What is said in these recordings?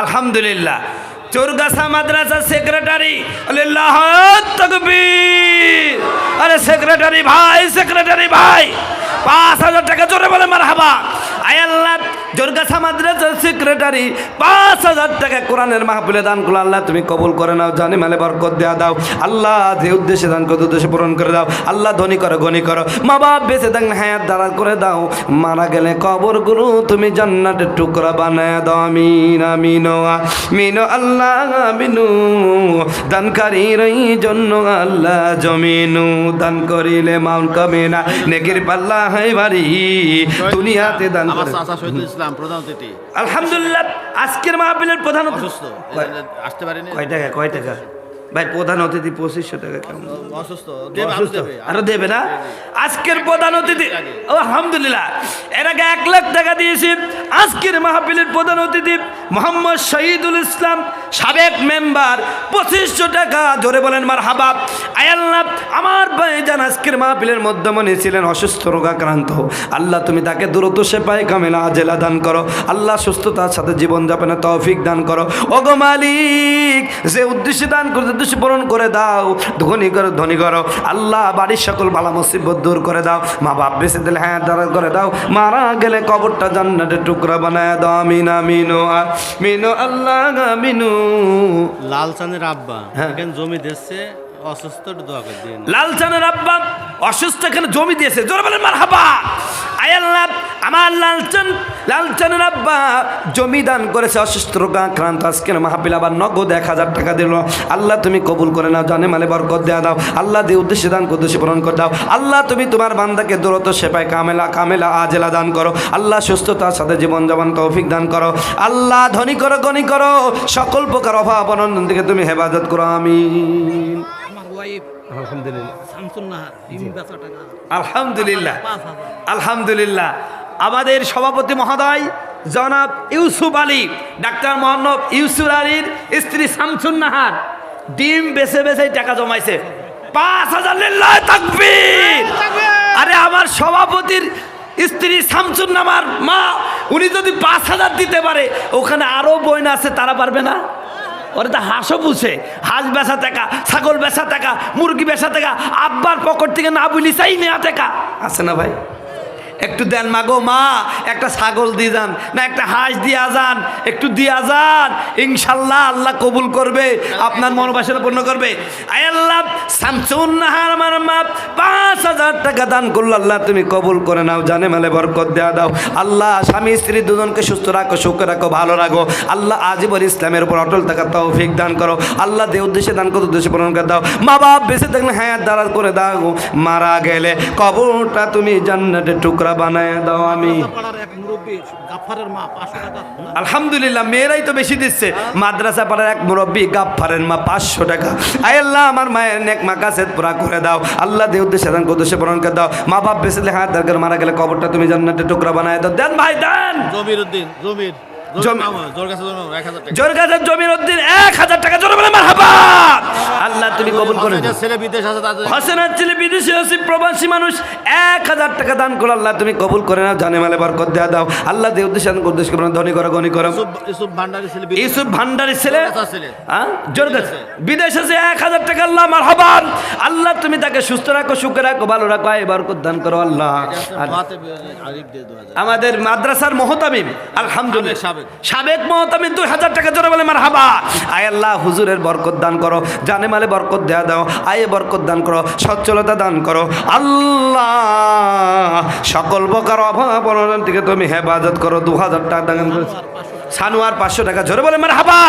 আলহামদুলিল্লাহ। চোরগাছা মাদ্রাসা সেক্রেটারি আরে সেক্রেটারি ভাই সেক্রেটারি ভাই, পাঁচ হাজার টাকা জোরে বলে মার হাবা আয় আল্লাহ জোরগাছা মাদ্রাসার সেক্রেটারি পাঁচ হাজার টাকা কোরআনের মাহফিলে দান করল। আল্লাহ তুমি কবুল করে নাও জানি মালে বরকত দেয়া দাও। আল্লাহ যে উদ্দেশ্যে দান করো উদ্দেশ্যে পূরণ করে দাও। আল্লাহ ধনী করো গনি করো। মা বাপ বেঁচে থাকলে হায়াত দাঁড়া করে দাও। মারা গেলে কবর গুরু তুমি জান্নাতের টুকরা বানায় দাও। আমিন আমিন আমিন আল্লাহ আমিনু দানকারীর জন্য আল্লাহ জমিনু দান করিলে মাউন কমে না। নেকির পাল্লা হয় বাড়ি দুনিয়াতে দান করে ইসলাম প্রধান অতিথি। আলহামদুলিল্লাহ আজকের মাহফিলের প্রধান অতিথি। অসুস্থ। আসতে পারেনি। কয় টাকা কয় টাকা? ভাই প্রধান অতিথি পঁচিশশো টাকা কেমন? অসুস্থ। আরও দেবে না? আজকের প্রধান অতিথি ও আলহামদুলিল্লাহ। এর আগে এক লাখ টাকা দিয়েছি। আজকের মাহফিলের প্রধান অতিথি মোহাম্মদ শহীদুল ইসলাম সাবেক মেম্বার। পঁচিশশো টাকা ধরে বলেন মার হাবাব আয়াল্লাহ আমার ভাই জান আজকের মাহফিলের মধ্যমণি ছিলেন অসুস্থ রোগাক্রান্ত। আল্লাহ তুমি তাকে দ্রুত সে পায় কামেলা জেলা দান করো। আল্লাহ সুস্থতার সাথে জীবনযাপনে তৌফিক দান করো। ওগো মালিক যে উদ্দেশ্যে দান করে উদ্দেশ্য পূরণ করে দাও ধনী করো ধনী করো। আল্লাহ বাড়ির সকল বালা মুসিবত দূর করে দাও। মা বাপ বেঁচে দিলে হ্যাঁ দাঁড়া করে দাও। মারা গেলে কবরটা জান্নাতের টুকরা বানায় দাও। আমিন আমিনো আমিনো আল্লাহ আমিনু লালচানের আব্বা হ্যাঁ। জমি দিচ্ছে অসুস্থ লালচানের আব্বা অসুস্থ এখানে জমি দিয়েছে। জোর বলেন মার হাবা আব্বা জমি দান করেছে অসুস্থ এক হাজার টাকা দিল। আল্লাহ তুমি কবুল করে নাও, জানে মালে বরকত দেওয়া দাও। আল্লাহ দিয়ে দান উদ্দেশ্যে দাও। আল্লাহ তুমি তোমার বান্দাকে দূরত, সেপায় কামেলা কামেলা আজেলা দান করো। আল্লাহ সুস্থতার সাথে জীবন যাপন তৌফিক দান করো। আল্লাহ ধনী করো, গণি করো। সকল প্রকার অভাব অনন্দন থেকে তুমি হেফাজত করো আমি আলহামদুলিল্লাহ। আলহামদুলিল্লাহ। আলহামদুলিল্লাহ। আমাদের সভাপতি মহোদয় জনাব ইউসুফ আলী ডাক্তার মোহাম্মদ ইউসুফ আলীর স্ত্রী শামসুন নাহার ডিম বেছে বেছে টাকা জমাইছে। পাঁচ হাজার তাকবীর। আরে আমার সভাপতির স্ত্রী শামসুন নামার মা উনি যদি পাঁচ হাজার দিতে পারে ওখানে আরও বইন আছে তারা পারবে না? ওরা তো হাঁসও পুষে, হাঁস বেসা টাকা, ছাগল বেচা টাকা, মুরগি বেসা টাকা, আব্বার পকেট থেকে না বুঝলি চাই নেওয়া টাকা। আছে না ভাই? একটু দেন মাগো মা, একটা ছাগল দিয়ে যান, না একটা হাঁস দিয়া যান, একটু দিয়া যান। ইনশাল্লাহ আল্লাহ কবুল করবে, আপনার মনোবাসনা পূর্ণ করবে। আয় আল্লাহ শামসুন নাহার আমার মা পাঁচ হাজার টাকা দান করল আল্লাহ, তুমি কবুল করে নাও, জানে মেলে বরকত দেওয়া দাও। আল্লাহ, স্বামী, স্ত্রী দুজনকে সুস্থ রাখো, সুখে রাখো, ভালো রাখো। আল্লাহ, আজীবন ইসলামের উপর অটল থাকার তৌফিক দান করো। আল্লাহ দে উদ্দেশ্যে দান করো, উদ্দেশ্যে পূরণ করে দাও। মা বাপ, বেঁচে থাকলে হ্যাঁ দাঁড়া করে দাও। মারা গেলে কবরটা তুমি জান্নাতের টুকরা বানায় দাও আমি। আলহামদুলিল্লাহ মেয়েরাই তো বেশি দিচ্ছে। মাদ্রাসা পাড়ার এক মুরব্বী গাফফারের মা পাঁচশো টাকা। আয় আল্লাহ আমার মায়ের নেক মা কাছে পুরা করে দাও। আল্লাহ দে উদ্দেশ্যে দান পূরণ করে দাও। মা বাপ বেসলে হাত দরকার মারা গেলে কবরটা তুমি জান্নাতের টুকরা বানায় দাও। দেন ভাই দেন! জমির উদ্দিন জমির জমি- জোর গাছের জমির উদ্দিন এক হাজার টাকা জোর বলে আল্লাহ ছেলে বিদেশ আছে তাদের হাসিনার ছেলে বিদেশি আছে প্রবাসী মানুষ এক হাজার টাকা দান করো আল্লাহ তুমি কবুল করে নাও জানে মালে বরকত দেওয়া দাও। আল্লাহ দে উদ্দেশ্যে উদ্দেশ্য করে ধনী করো গণি করো। ইউসুফ ভান্ডারি ছেলে ইউসুফ ছেলে হ্যাঁ? জোর বিদেশ আছে এক হাজার টাকা আল্লাহ আমার হবান আল্লাহ তুমি তাকে সুস্থ রাখো সুখে রাখো ভালো রাখো এবার দান করো আল্লাহ। দিয়ে আমাদের মাদ্রাসার মহতামিম আলহামদুলিল্লাহ। সাবেক, সাবেক। মহতামিম দুই হাজার টাকা জোরে বলে মার হাবা আয় আল্লাহ হুজুরের বরকত দান করো জানে মালে বরকত দেয়া দাও। আয়ে বরকত দান করো সচ্ছলতা দান করো। আল্লাহ সকল প্রকার অভাব অনটন থেকে তুমি হেফাজত করো। দু হাজার টাকা দান করো। সানুয়ার পাঁচশো টাকা জোরে বলে মার হাবা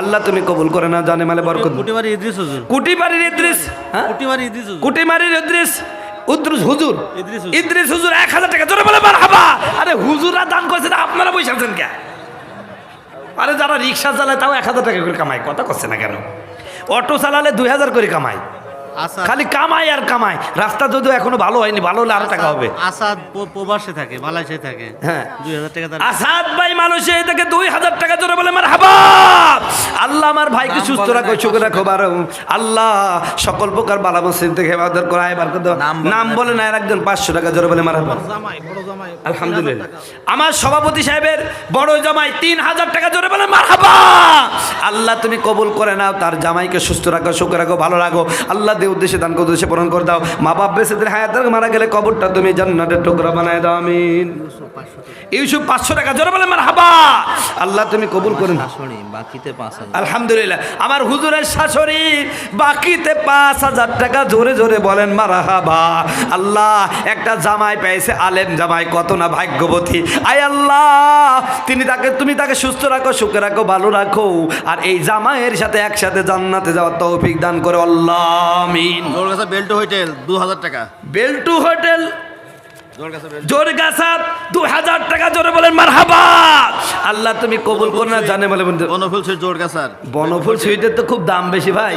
আল্লাহ তুমি কবুল করে না জানে মালে বরকত। কুটিবাড়ি ইদ্রিস হুজুর। কুটি বাড়ির ইদ্রিস হ্যাঁ? কুটিবাড়ি ইদ্রিস হুজুর। কুটি মারির ইদ্রিস। উদ্রুস হুজুর। ইদ্রিস হুজুর। এক হাজার টাকা জোরে বলে মার হাবা আরে হুজুররা দান করছে আপনারা বসে আছেন কে? আরে যারা রিক্সা চালায় তাও এক হাজার টাকা করে কামায়। কথা করছে না কেন? অটো চালালে দুই হাজার করে কামায়। খালি কামাই আর কামাই। রাস্তা যদিও এখনও ভালো হয়নি ভালো হলে আরও টাকা হবে। আসাদ প্রবাসে থাকে মালয়েশিয়ায় থাকে। হ্যাঁ। দুই হাজার টাকা আসাদ ভাই মানুষে থেকে দুই হাজার টাকা জোরে বলে মার হাবা আল্লাহ আমার ভাইকে সুস্থ রাখো সুখ রাখো বারো। আল্লাহ সকল প্রকার বালা মসজিদ থেকে হেফাজত করা এবার কত নাম নাম বলে না একজন পাঁচশো টাকা জোরে বলে মার আলহামদুলিল্লাহ। আমার সভাপতি সাহেবের বড় জামাই তিন হাজার টাকা জোরে বলে মারহাবা! আল্লাহ তুমি কবুল করে নাও তার জামাইকে সুস্থ রাখো সুখ রাখো ভালো রাখো। আল্লাহ দিয়ে উদ্দেশ্যে দান করে উদ্দেশ্যে পূরণ করে দাও। মা বাপ বেঁচেদের হায়াতের মারা গেলে কবরটা তুমি জান্নাতের টুকরা বানায় দাও আমিন। ইউসুফ পাঁচশো টাকা জোরে বলে মারহাবা। আল্লাহ তুমি কবুল করে নাও। বাকিতে আলহামদুলিল্লাহ। আমার হুজুরের শাশুড়ি বাকিতে পাঁচ হাজার টাকা জোরে জোরে বলেন মারাহাবা। আল্লাহ একটা জামাই পেয়েছে আলেম জামাই কত না ভাগ্যবতী। আয় আল্লাহ তিনি তাকে তুমি তাকে সুস্থ রাখো সুখে রাখো ভালো রাখো। আর এই জামাইয়ের সাথে একসাথে জান্নাতে যাওয়ার তৌফিক দান করে আল্লাহ আমিন। জোর কাছে বেল্ট হোটেল দু হাজার টাকা। বেল্টু হোটেল জোর দু হাজার টাকা জোরে বলেন মারহাবা। আল্লাহ তুমি কবুল করো না জানে বলে বন্ধু। বনফুল সে জোর বনফুল সুইটের তো খুব দাম বেশি ভাই।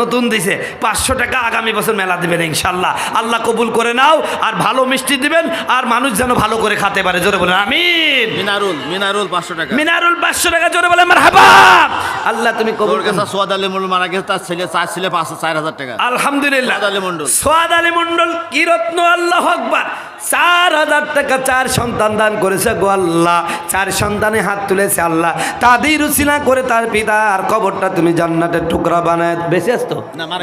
নতুন দিছে। পাঁচশো টাকা আগামী বছর মেলা দিবেন ইনশাল্লাহ। আল্লাহ কবুল করে নাও আর ভালো মিষ্টি দিবেন আর মানুষ যেন ভালো করে খেতে পারে জোরে বলেন আমিন। মিনারুল মিনারুল পাঁচশো টাকা। মিনারুল পাঁচশো টাকা জোরে বলে আমার হাবা আল্লাহ তুমি কবুল করো। সোয়াদ আলী মুল মারা গেছে তার ছেলে চার ছেলে পাঁচ চার হাজার টাকা। আলহামদুলিল্লাহ। সোয়াদ আলী মণ্ডল। সোয়াদ আলী মন্ডল কি রত্ন? আল্লাহ আকবার। চার হাজার টাকা চার সন্তান দান করেছে গো আল্লাহ। চার সন্তানে হাত তুলেছে আল্লাহ। তাদের রুচিনা করে তার পিতার কবরটা তুমি জান্নাতের টুকরা বানায় বেঁচে আসতো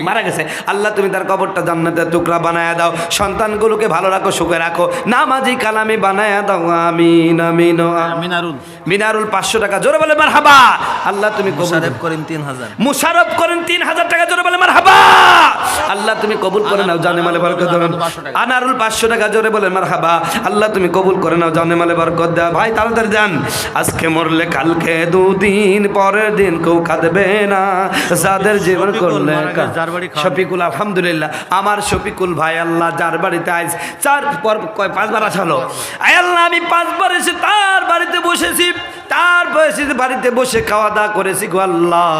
মারা গেছে। আল্লাহ তুমি তার কবরটা জান্নাতের টুকরা বানায় দাও। সন্তানগুলোকে ভালো রাখো সুখে রাখো। নামাজি কালামি বানায় দাও। আমিন আমিন আমিন। মিনারুল মিনারুল পাঁচশো টাকা। জোরে বলে মার হাবা আল্লাহ তুমি কবুল করিম তিন হাজার। মুশারফ করেন তিন হাজার টাকা জোরে বলে মার হাবা আল্লাহ তুমি কবুল করে নাও জানে মালে বরকত আনারুল পাঁচশো টাকা। জোরে বলে মার হাবা আল্লাহ তুমি কবুল করে নাও জানে মালে বরকত দেওয়া। ভাই তাড়াতাড়ি যান। আজকে মরলে কালকে দুদিন পরের দিন কেউ কাঁদবে না। যাদের জীবন করলে। শফিকুল আলহামদুলিল্লাহ। আমার শফিকুল ভাই আল্লাহ যার বাড়িতে আজ চার পর কয় পাঁচবার আসা হলো আয় আল্লাহ আমি পাঁচবার এসে তার বাড়িতে বসেছি। তার বয়সে বাড়িতে বসে খাওয়া দাওয়া করেছি গো আল্লাহ।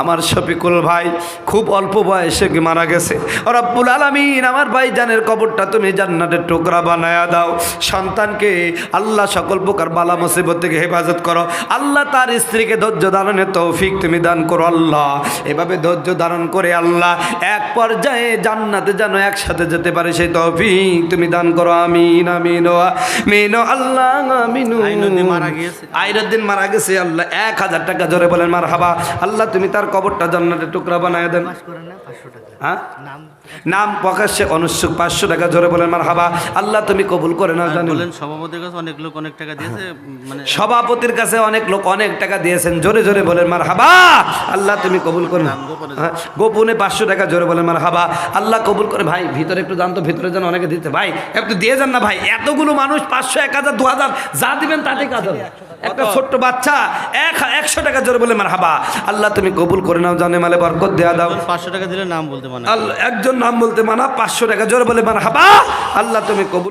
আমার শফিকুল ভাই খুব অল্প বয়সে মারা গেছে। রব্বুল আলামিন আমার ভাই জানের কবরটা তুমি জান্নাতের টুকরা বানায়া দাও। সন্তানকে আল্লাহ সকল প্রকার বালা মুসিবত থেকে হেফাজত করো। আল্লাহ তার স্ত্রীকে ধৈর্য ধারণের তৌফিক তুমি দান করো আল্লাহ। এভাবে ধৈর্য ধারণ করে আল্লাহ এক পর্যায়ে জান্নাতে যেন একসাথে যেতে পারে সেই তৌফিক তুমি দান করো। আমিন আমিন আমিন আল্লাহ আমিন মারা গিয়েছে। আইরুদ্দিন মারা গেছে আল্লাহ এক হাজার টাকা জোরে বলেন মার হাবা আল্লাহ তুমি তার কবরটা জান্নাতের টুকরা বানায় দেন। হ্যাঁ? নাম প্রকাশ্যে অনুৎসুক পাঁচশো টাকা জোরে বলেন মার হাবা আল্লাহ তুমি কবুল করে নাও জানি বলেন সভাপতির কাছে অনেক লোক অনেক টাকা দিয়েছে মানে সভাপতির কাছে অনেক লোক অনেক টাকা দিয়েছেন জোরে জোরে বলেন মার হাবা আল্লাহ তুমি কবুল করে নাও। হ্যাঁ, গোপনে পাঁচশো টাকা জোরে বলেন মার হাবা আল্লাহ কবুল করে ভাই ভিতরে একটু জানতো ভিতরে যেন অনেকে দিতে ভাই একটু দিয়ে যান না ভাই। এতগুলো মানুষ পাঁচশো এক হাজার দু হাজার যা দিবেন তাতে কাজ হবে। একটা ছোট্ট বাচ্চা এক একশো টাকা জোরে বলে মার হাবা আল্লাহ তুমি কবুল করে নাও জানে মালে বরকত দেয়া দাও। পাঁচশো টাকা দিলে নাম বলতে মানা। আল্লাহ একজন নাম বলতে মানা পাঁচশো টাকা জোরে বলে মার হাবা আল্লাহ তুমি কবুল